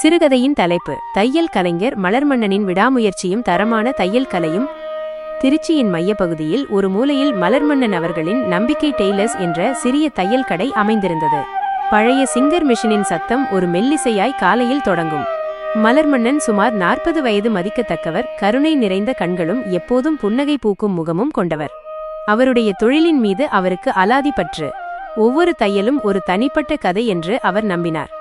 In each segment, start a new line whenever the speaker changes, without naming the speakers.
சிறுகதையின் தலைப்பு தையல் கலைஞர் மலர்மன்னனின் விடாமுயற்சியும் தரமான தையல் கலையும் திருச்சியின் மையப்பகுதியில் ஒரு மூலையில் மலர்மன்னன் அவர்களின் நம்பிக்கை டெய்லர்ஸ் என்ற சிறிய தையல் கடை அமைந்திருந்தது. பழைய சிங்கர் மிஷினின் சத்தம் ஒரு மெல்லிசையாய் காலையில் தொடங்கும். மலர்மன்னன் சுமார் நாற்பது வயது மதிக்கத்தக்கவர் கருணை நிறைந்த கண்களும் எப்போதும் புன்னகை பூக்கும் முகமும் கொண்டவர். அவருடைய தொழிலின் மீது அவருக்கு அலாதி பற்று. ஒவ்வொரு தையலும் ஒரு தனிப்பட்ட கதை என்று அவர் நம்பினார்.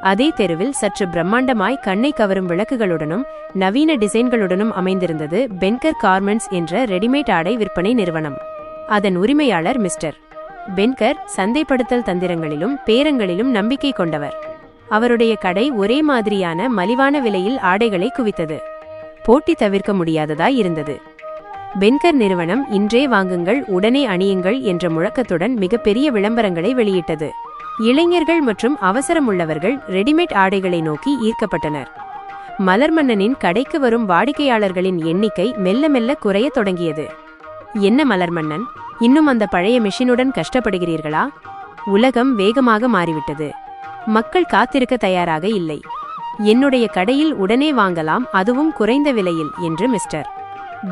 அதே தெருவில் சற்று பிரம்மாண்டமாய் கண்ணை கவரும் விளக்குகளுடனும் நவீன டிசைன்களுடனும் அமைந்திருந்தது பென்கர் கார்மெண்ட்ஸ் என்ற ரெடிமேட் ஆடை விற்பனை நிறுவனம். அதன் உரிமையாளர் மிஸ்டர் பென்கர் சந்தைப்படுத்தல் தந்திரங்களிலும் பேரங்களிலும் நம்பிக்கை கொண்டவர். அவருடைய கடை ஒரே மாதிரியான மலிவான விலையில் ஆடைகளை குவித்தது. போட்டி தவிர்க்க முடியாததாய் இருந்தது. பென்கர் நிறுவனம் இன்றே வாங்குங்கள் உடனே அணியுங்கள் என்ற முழக்கத்துடன் மிகப்பெரிய விளம்பரங்களை வெளியிட்டது. இளைஞர்கள் மற்றும் அவசரமுள்ளவர்கள் ரெடிமேட் ஆடைகளை நோக்கி ஈர்க்கப்பட்டனர். மலர்மன்னனின் கடைக்கு வரும் வாடிக்கையாளர்களின் எண்ணிக்கை மெல்ல மெல்ல குறைய தொடங்கியது. என்ன மலர்மன்னன் இன்னும் அந்த பழைய மிஷினுடன் கஷ்டப்படுகிறீர்களா? உலகம் வேகமாக மாறிவிட்டது. மக்கள் காத்திருக்க தயாராக இல்லை. என்னுடைய கடையில் உடனே வாங்கலாம் அதுவும் குறைந்த விலையில் என்று மிஸ்டர்.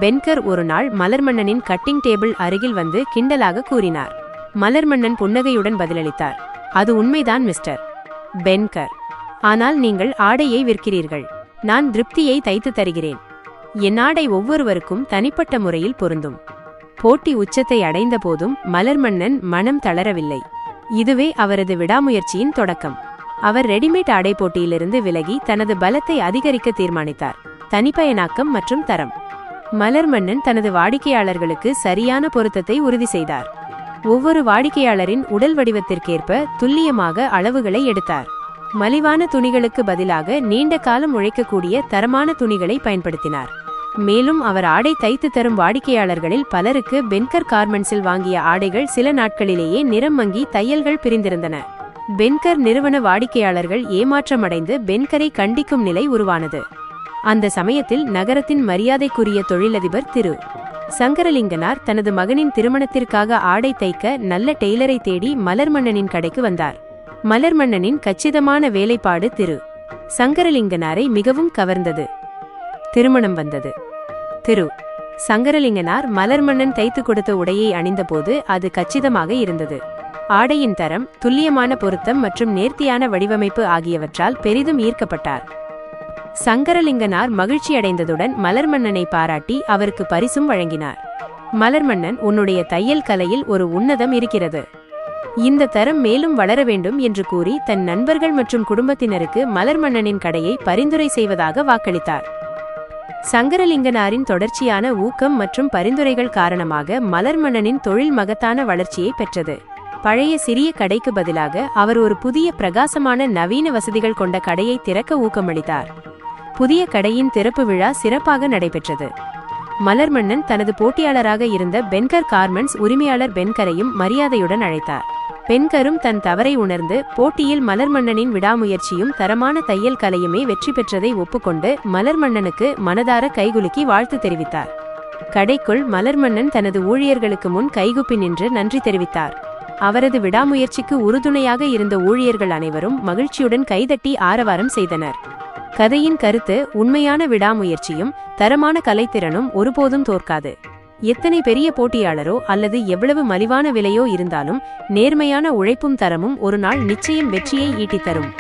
பென்கர் ஒரு நாள் மலர்மன்னனின் கட்டிங் டேபிள் அருகில் வந்து கிண்டலாக கூறினார். மலர்மன்னன் புன்னகையுடன் பதிலளித்தார். அது உண்மைதான் மிஸ்டர். பென்கர். ஆனால் நீங்கள் ஆடையை விற்கிறீர்கள். நான் திருப்தியை தைத்து தருகிறேன். என் ஆடை ஒவ்வொருவருக்கும் தனிப்பட்ட முறையில் பொருந்தும். போட்டி உச்சத்தை அடைந்த போதும் மலர்மன்னன் மனம் தளரவில்லை. இதுவே அவரது விடாமுயற்சியின் தொடக்கம். அவர் ரெடிமேட் ஆடை போட்டியிலிருந்து விலகி தனது பலத்தை அதிகரிக்க தீர்மானித்தார். தனிப்பயனாக்கம் மற்றும் தரம். மலர்மன்னன் தனது வாடிக்கையாளர்களுக்கு சரியான பொருத்தத்தை உறுதி செய்தார். ஒவ்வொரு வாடிக்கையாளரின் உடல் வடிவத்திற்கேற்ப துல்லியமாக அளவுகளை எடுத்தார். மலிவான துணிகளுக்கு பதிலாக நீண்ட காலம் உழைக்கக்கூடிய தரமான துணிகளை பயன்படுத்தினார். மேலும் அவர் ஆடை தைத்து தரும் வாடிக்கையாளர்களில் பலருக்கு பென்கர் கார்மெண்ட்ஸில் வாங்கிய ஆடைகள் சில நாட்களிலேயே நிறம் மங்கி தையல்கள் பிரிந்திருந்தன. பென்கர் நிறுவன வாடிக்கையாளர்கள் ஏமாற்றமடைந்து பென்கரை கண்டிக்கும் நிலை உருவானது. அந்த சமயத்தில் நகரத்தின் மரியாதைக்குரிய தொழிலதிபர் திரு. சங்கரலிங்கனார் தனது மகனின் திருமணத்திற்காக ஆடை தைக்க நல்ல டெய்லரை தேடி மலர்மன்னனின் கடைக்கு வந்தார். மலர்மன்னனின் கச்சிதமான வேலைப்பாடு திரு. சங்கரலிங்கனாரை மிகவும் கவர்ந்தது. திருமணம் வந்தது. திரு. சங்கரலிங்கனார் மலர்மன்னன் தைத்து கொடுத்த உடையை அணிந்தபோது அது கச்சிதமாக இருந்தது. ஆடையின் தரம் துல்லியமான பொருத்தம் மற்றும் நேர்த்தியான வடிவமைப்பு ஆகியவற்றால் பெரிதும் ஈர்க்கப்பட்டார். சங்கரலிங்கனார் மகிழ்ச்சியடைந்ததுடன் மலர்மன்னனை பாராட்டி அவருக்கு பரிசும் வழங்கினார். மலர்மன்னன் உன்னுடைய தையல் கலையில் ஒரு உன்னதம் இருக்கிறது. இந்த தரம் மேலும் வளர வேண்டும் என்று கூறி தன் நண்பர்கள் மற்றும் குடும்பத்தினருக்கு மலர்மன்னனின் கடையை பரிந்துரை செய்வதாக வாக்களித்தார். சங்கரலிங்கனாரின் தொடர்ச்சியான ஊக்கம் மற்றும் பரிந்துரைகள் காரணமாக மலர்மன்னனின் தொழில் மகத்தான வளர்ச்சியை பெற்றது. பழைய சிறிய கடைக்கு பதிலாக அவர் ஒரு புதிய பிரகாசமான நவீன வசதிகள் கொண்ட கடையை திறக்க ஊக்கமளித்தார். புதிய கடையின் திறப்பு விழா சிறப்பாக நடைபெற்றது. மலர்மன்னன் தனது போட்டியாளராக இருந்த பென்கர் கார்மெண்ட்ஸ் உரிமையாளர் பென்கரையும் மரியாதையுடன் அழைத்தார். பென்கரும் தன் தவறை உணர்ந்து போட்டியில் மலர்மன்னனின் விடாமுயற்சியும் தரமான தையல் கலையுமே வெற்றி பெற்றதை ஒப்புக்கொண்டு மலர்மன்னனுக்கு மனதார கைகுலுக்கி வாழ்த்து தெரிவித்தார். கடைக்குள் மலர்மன்னன் தனது ஊழியர்களுக்கு முன் கைகுப்பி நின்று நன்றி தெரிவித்தார். அவரது விடாமுயற்சிக்கு உறுதுணையாக இருந்த ஊழியர்கள் அனைவரும் மகிழ்ச்சியுடன் கைதட்டி ஆரவாரம் செய்தனர். கதையின் கருத்து உண்மையான விடாமுயற்சியும் தரமான கலைத்திறனும் ஒருபோதும் தோற்காது. எத்தனை பெரிய போட்டியாளரோ அல்லது எவ்வளவு மலிவான விலையோ இருந்தாலும் நேர்மையான உழைப்பும் தரமும் ஒரு நாள் நிச்சயம் வெற்றியை ஈட்டித்தரும்.